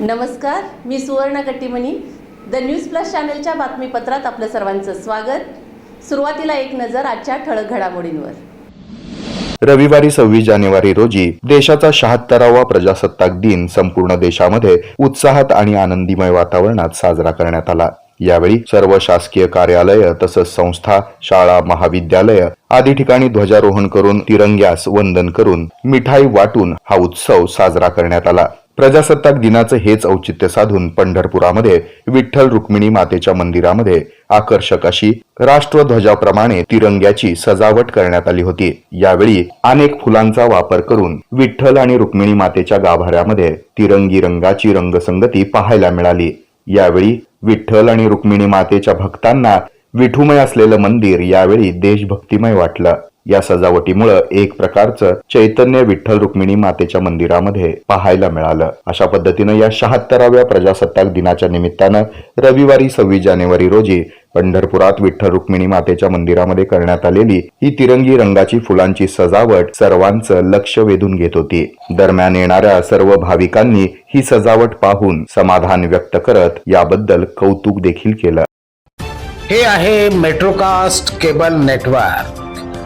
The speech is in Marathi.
नमस्कार मी सुवर्ण कट्टीमणी द न्यूज प्लस चॅनलच्या बातमीपत्रात आपलं सर्वांचं स्वागत. सुरुवातीला एक नजर आजच्या ठळक घडामोडींवर. रविवारी सव्वीस जानेवारी रोजी देशाचा शहात्तरावा प्रजासत्ताक दिन संपूर्ण देशामध्ये उत्साहात आणि आनंदीमय वातावरणात साजरा करण्यात आला. यावेळी सर्व शासकीय कार्यालय तसंच संस्था शाळा महाविद्यालय आदी ठिकाणी ध्वजारोहण करून तिरंग्यास वंदन करून मिठाई वाटून हा उत्सव साजरा करण्यात आला. प्रजासत्ताक दिनाचं हेच औचित्य साधून पंढरपुरामध्ये विठ्ठल रुक्मिणी मातेच्या मंदिरामध्ये आकर्षक अशी राष्ट्रध्वजाप्रमाणे तिरंग्याची सजावट करण्यात आली होती. यावेळी अनेक फुलांचा वापर करून विठ्ठल आणि रुक्मिणी मातेच्या गाभाऱ्यामध्ये तिरंगी रंगाची रंगसंगती पाहायला मिळाली. यावेळी विठ्ठल आणि रुक्मिणी मातेच्या भक्तांना विठुमय असलेलं मंदिर यावेळी देशभक्तिमय वाटलं. या सजावटीमुळं एक प्रकारचं चैतन्य विठ्ठल रुक्मिणी मातेच्या मंदिरामध्ये पाहायला मिळालं. अशा पद्धतीनं या शहात्तराव्या प्रजासत्ताक दिनाच्या निमित्तानं रविवारी सव्वीस जानेवारी रोजी पंढरपुरात विठ्ठल रुक्मिणी मातेच्या मंदिरामध्ये करण्यात आलेली ही तिरंगी रंगाची फुलांची सजावट सर्वांचं लक्ष वेधून घेत होती. दरम्यान येणाऱ्या सर्व भाविकांनी ही सजावट पाहून समाधान व्यक्त करत याबद्दल कौतुक देखील केलं. हे आहे मेट्रोकास्ट केबल नेटवर्क.